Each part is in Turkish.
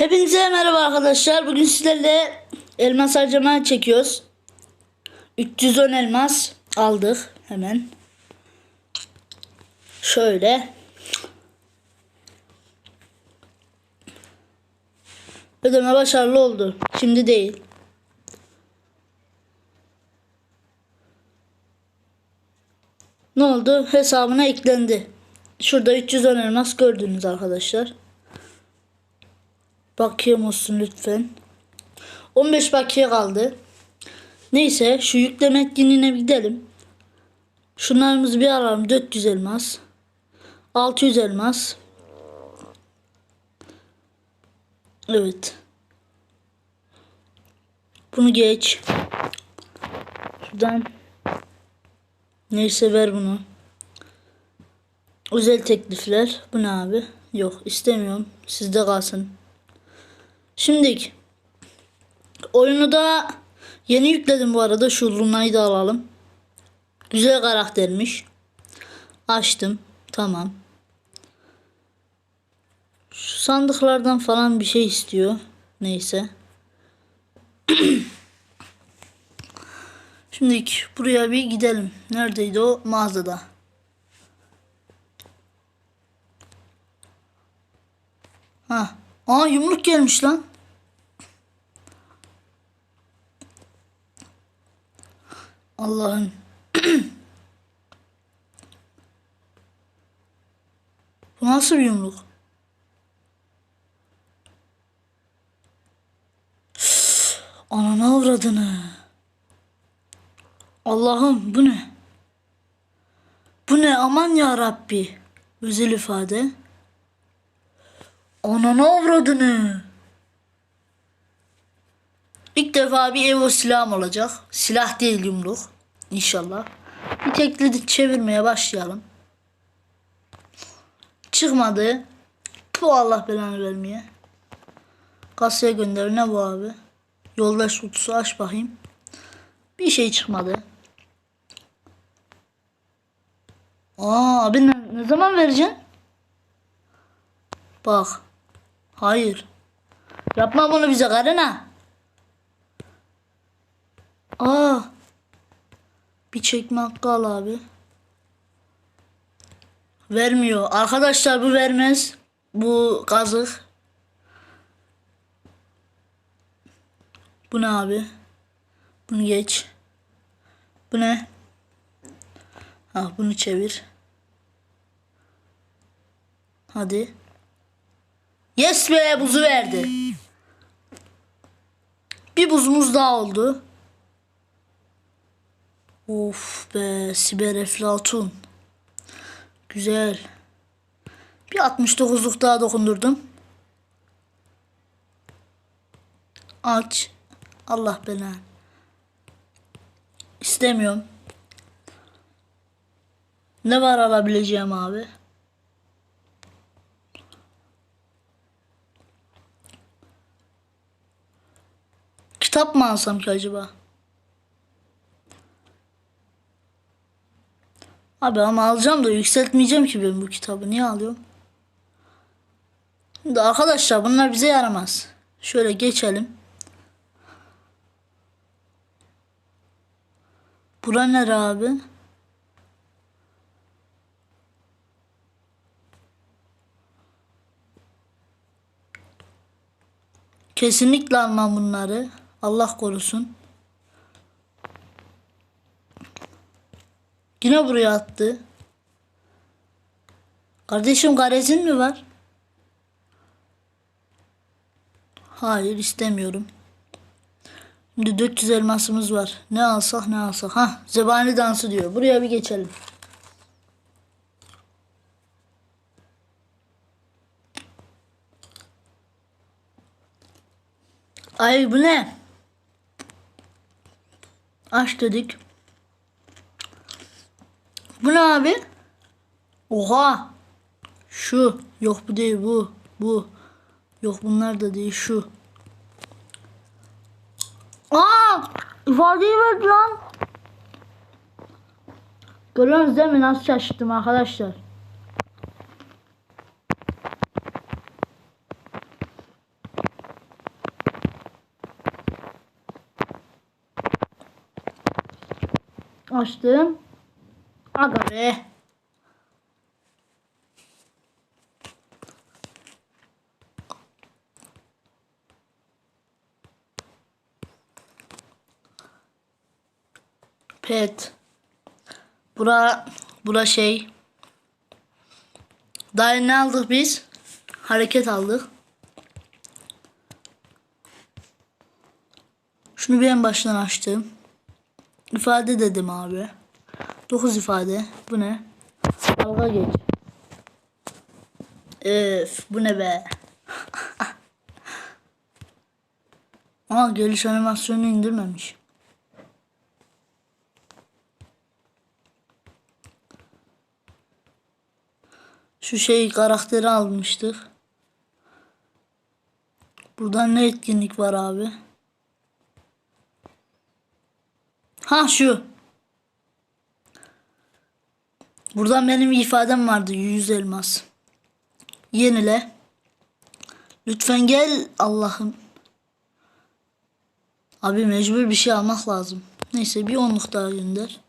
Hepinize merhaba arkadaşlar. Bugün sizlerle elmas harcama çekiyoruz. 310 elmas aldık hemen. Şöyle. Ödeme başarılı oldu. Şimdi değil. Ne oldu? Hesabına eklendi. Şurada 310 elmas gördünüz arkadaşlar. Bakiye olsun lütfen. 15 bakiye kaldı. Neyse şu yükleme etkinliğine gidelim. Şunlarımızı bir alalım. 400 elmas. 600 elmas. Evet. Bunu geç. Şuradan. Neyse ver bunu. Özel teklifler. Bu ne abi? Yok istemiyorum. Sizde kalsın. Şimdilik oyunu da yeni yükledim bu arada. Şu Luna'yı da alalım. Güzel karaktermiş. Açtım. Tamam. Şu sandıklardan falan bir şey istiyor. Neyse. Şimdilik buraya bir gidelim. Neredeydi o? Mağazada. Ha. Aa yumruk gelmiş lan. Allah'ım. Bu nasıl bir yumruk? Ananı avradını. Allah'ım bu ne? Bu ne aman ya Rabbi. Özel ifade. Ananı avradını. İlk defa bir Evo silahım olacak. Silah değil yumruk. İnşallah. Bir tekli çevirmeye başlayalım. Çıkmadı. Bu Allah belanı vermeye. Kasaya gönder. Ne bu abi? Yoldaş kutusu aç bakayım. Bir şey çıkmadı. Aa abi ne, ne zaman vereceksin? Bak. Hayır. Yapma bunu bize karına. Aa. Bir çekme hakkı abi. Vermiyor. Arkadaşlar bu vermez. Bu kazık. Bu ne abi? Bunu geç. Bu ne? Ha bunu çevir. Hadi. Yes be buzu verdi. Bir buzumuz daha oldu. Of be siber eflatun. Güzel. Bir 69'luk daha dokundurdum. Aç. Allah belanı. İstemiyorum. Ne var alabileceğim abi? Kitap mı alsam ki acaba? Abi ama alacağım da yükseltmeyeceğim ki ben bu kitabı. Niye alıyorum? Şimdi arkadaşlar bunlar bize yaramaz. Şöyle geçelim. Bura nere abi? Kesinlikle almam bunları. Allah korusun. Yine buraya attı. Kardeşim garezin mi var? Hayır istemiyorum. Şimdi 400 elmasımız var. Ne alsak ne alsak. Ha zebani dansı diyor. Buraya bir geçelim. Ay bu ne? Aç dedik. Bu ne abi? Oha. Şu. Yok bu değil bu. Bu. Yok bunlar da değil şu. Aa! İfadeyi verdi lan. Görüyorsunuz değil mi? Nasıl şaşırdım arkadaşlar. Açtım. Aga be. Pet. Bura bura şey. Daha ne aldık biz? Hareket aldık. Şunu bir en baştan açtım. İfade dedim abi. 9 ifade. Bu ne? Dalga geç. Öf bu ne be? Aa geliş animasyonunu indirmemiş. Şu şey karakteri almıştık. Buradan ne etkinlik var abi? Ha şu. Buradan benim ifadem vardı. 100 elmas. Yenile. Lütfen gel Allah'ım. Abi mecbur bir şey almak lazım. Neyse bir onluk daha gönder.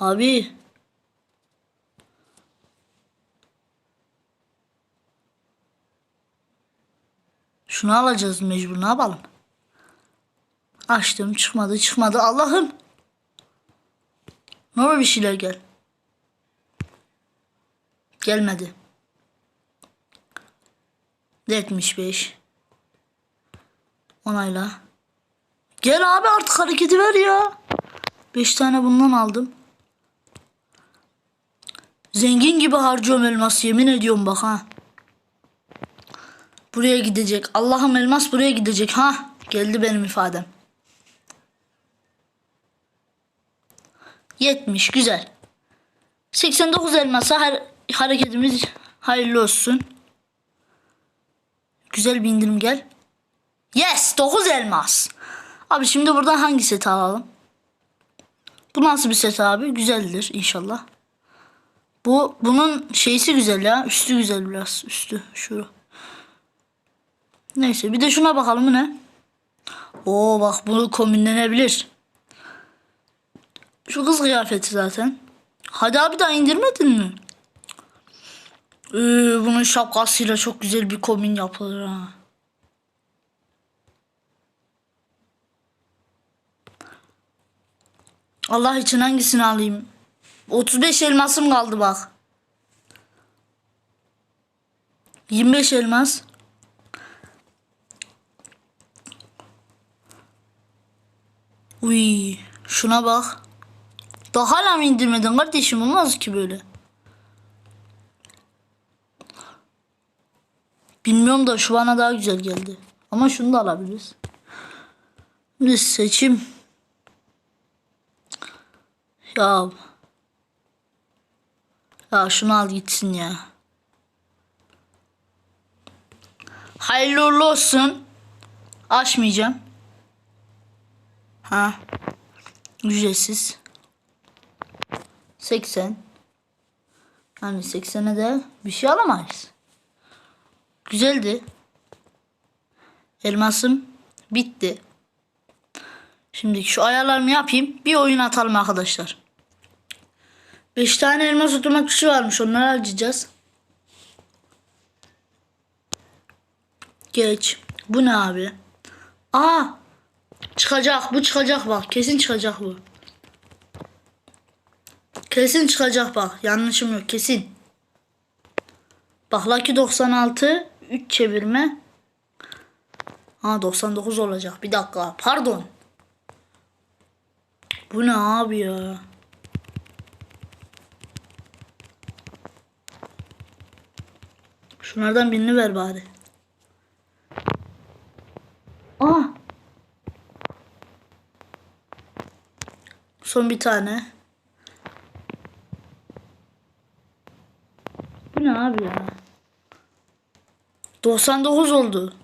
Abi. Şunu alacağız mecbur ne yapalım? Açtım çıkmadı çıkmadı Allah'ım. Olur bir şeyler gel. Gelmedi. 75. Onayla. Gel abi artık hareketi ver ya. 5 tane bundan aldım. Zengin gibi harcıyorum elmas yemin ediyorum bak ha. Buraya gidecek. Allah'ım elmas buraya gidecek ha. Geldi benim ifadem. 70 güzel. 89 elmasa her hareketimiz hayırlı olsun. Güzel bir indirim gel. Yes 9 elmas. Abi şimdi buradan hangi seti alalım? Bu nasıl bir set abi? Güzeldir inşallah. Bu bunun şeysi güzel ya. Üstü güzel biraz. Üstü şu. Neyse bir de şuna bakalım bu ne? Oo bak bunu kombinlenebilir. Şu kız kıyafeti zaten. Hadi abi daha indirmedin mi? Ee, bunun şapkasıyla çok güzel bir kombin yapılır ha. Allah için hangisini alayım? 35 elmasım kaldı bak. 25 elmas. Uy, şuna bak. Daha hala mı indirmedin kardeşim? Olmaz ki böyle. Bilmiyorum da şu bana daha güzel geldi. Ama şunu da alabiliriz. Şimdi seçim. Ya. Ya şunu al gitsin ya. Hayırlı uğurlu olsun. Açmayacağım. Ha. Ücretsiz. 80. Yani 80'e de bir şey alamayız. Güzeldi. Elmasım bitti. Şimdi şu ayarlarımı yapayım. Bir oyun atalım arkadaşlar. 5 tane elmas oturma kişi varmış. Onları harcayacağız. Geç. Bu ne abi? Aa! Çıkacak. Bu çıkacak bak. Kesin çıkacak bu. Kesin çıkacak bak. Yanlışım yok. Kesin. Bak Lucky 96 3 çevirme. Ha 99 olacak. Bir dakika. Pardon. Bu ne abi ya? Şunlardan birini ver bari. Aa. Son bir tane. Bu ne abi ya? 99 oldu.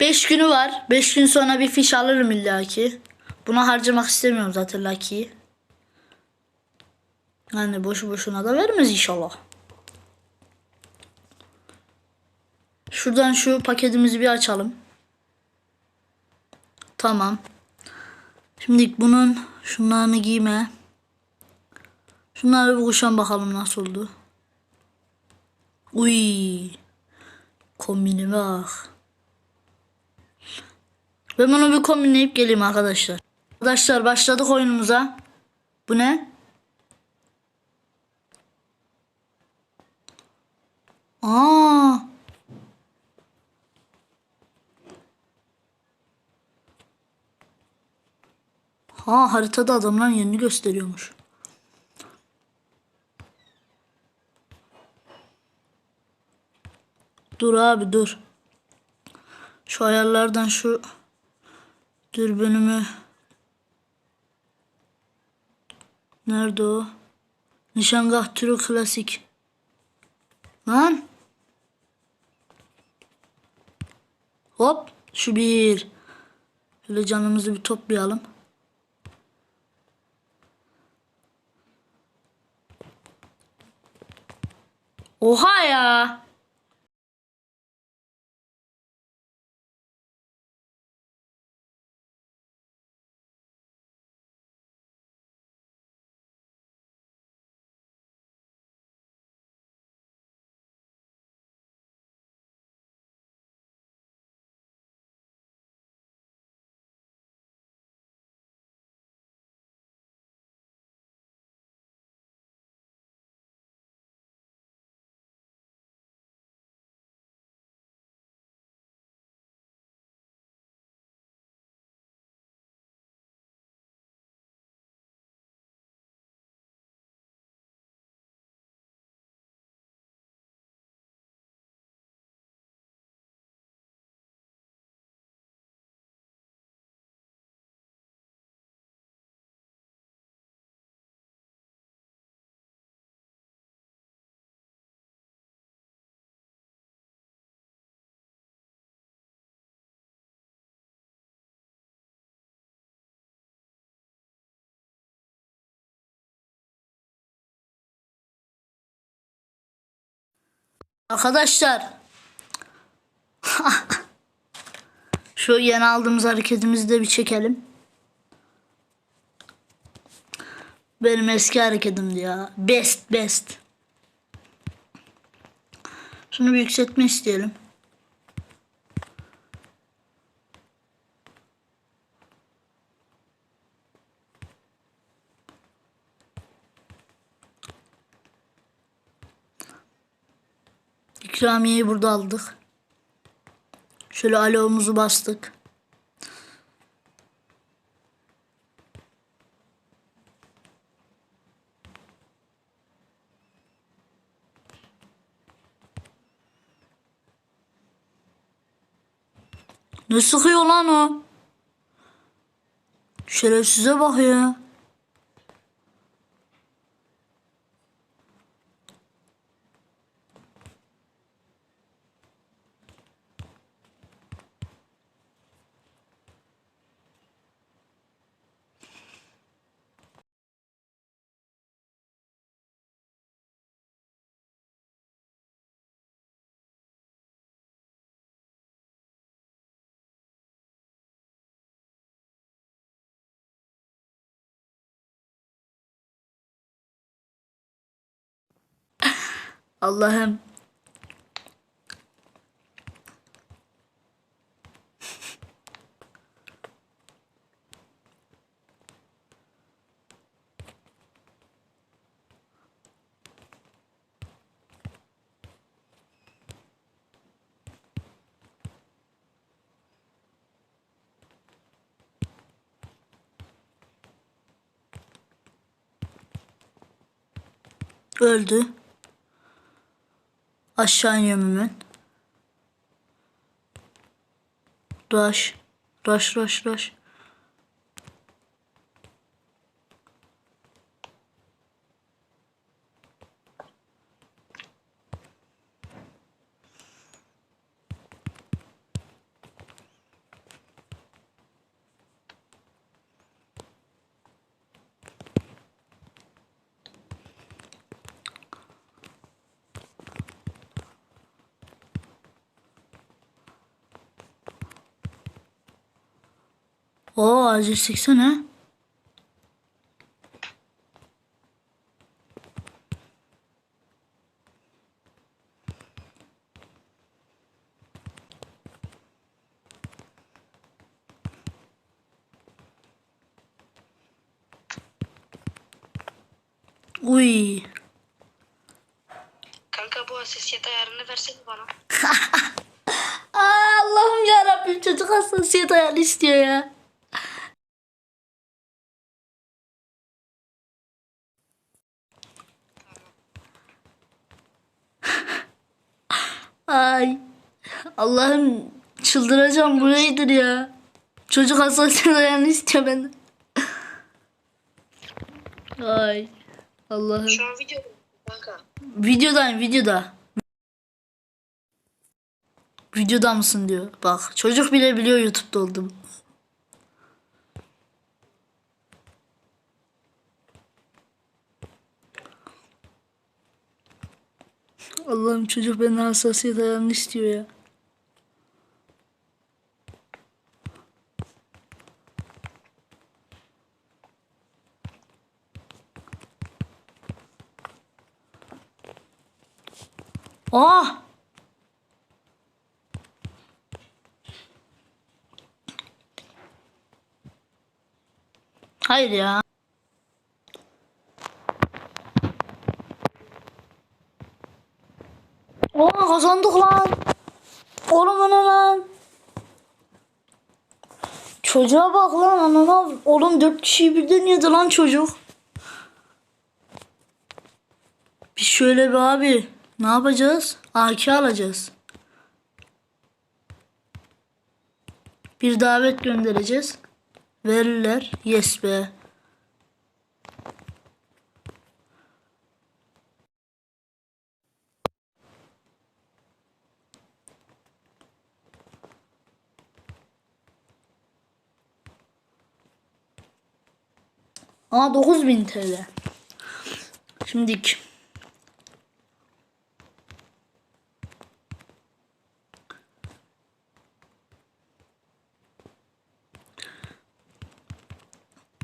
5 günü var. 5 gün sonra bir fiş alırım illaki. Buna harcamak istemiyorum zaten Lucky'yi. Yani boşu boşuna da vermez inşallah. Şuradan şu paketimizi bir açalım. Tamam. Şimdi bunun şunlarını giyme. Şunları bir kuşan bakalım nasıl oldu. Uy. Kombine bak. Ben bunu bir kombinleyip geleyim arkadaşlar. Arkadaşlar başladık oyunumuza. Bu ne? Aa. Ha haritada adamların yerini gösteriyormuş. Dur abi dur. Şu ayarlardan şu dürbünümü Nerede o? Nişangah türü klasik. Lan. Hop. Şu bir. Şöyle canımızı bir toplayalım. Oha ya. Arkadaşlar. Şu yeni aldığımız hareketimizi de bir çekelim. Benim eski hareketimdi ya. Best best. Şunu bir yükseltme isteyelim. İkramiyeyi burada aldık. Şöyle aloğumuzu bastık. Ne sıkıyor lan o? Şerefsize bak ya. Allah'ım. Öldü. Aşağı iniyorum hemen. Rush. Rush rush rush. Oo az 180 ha. Uy. Kanka bu hassasiyet ayarını versene bana. Allah'ım ya Rabbim çocuk hassasiyet ayarı istiyor ya. Ay. Allah'ım çıldıracağım bu nedir ya? Çocuk hassasiyet ayarını istiyor benden. Ay. Allah'ım. Şu an video kanka. Videodayım videoda. Videoda mısın diyor. Bak çocuk bile biliyor YouTube'da oldum. Allah'ım çocuk benden hassasiyet ayarını istiyor ya. Ah! Hayır ya. Aa kazandık lan. Oğlum ana lan. Çocuğa bak lan anana. Oğlum dört kişiyi birden yedi lan çocuk. Biz şöyle bir abi ne yapacağız? AK alacağız. Bir davet göndereceğiz. Verirler. Yes be. Aa 9000 TL. Şimdiki.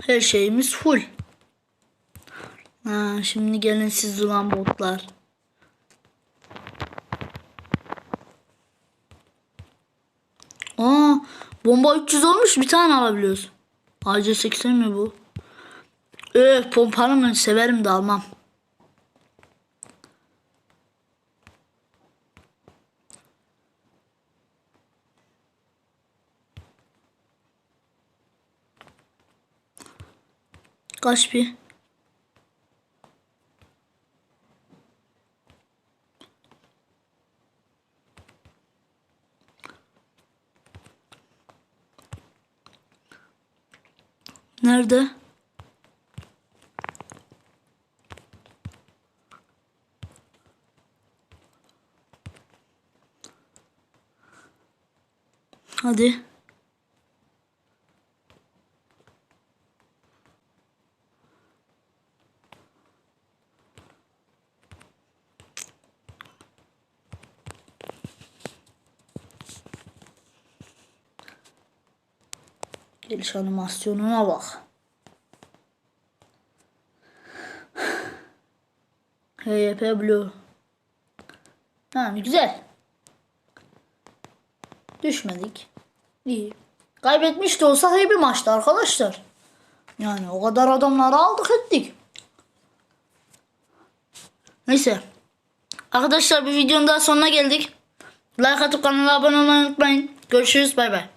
Her şeyimiz full. Ha, şimdi gelin siz ulan botlar. Aa, bomba 300 olmuş bir tane alabiliyoruz. AC80 mi bu? Öh pompalı mı severim de almam. Kaç bir? Nerede? Hadi. Geliş animasyonuna bak. HYP Blue. Yani güzel. Düşmedik. İyi. Kaybetmiş de olsak iyi bir maçtı arkadaşlar. Yani o kadar adamları aldık ettik. Neyse. Arkadaşlar bir videonun daha sonuna geldik. Like atıp kanala abone olmayı unutmayın. Görüşürüz bay bay.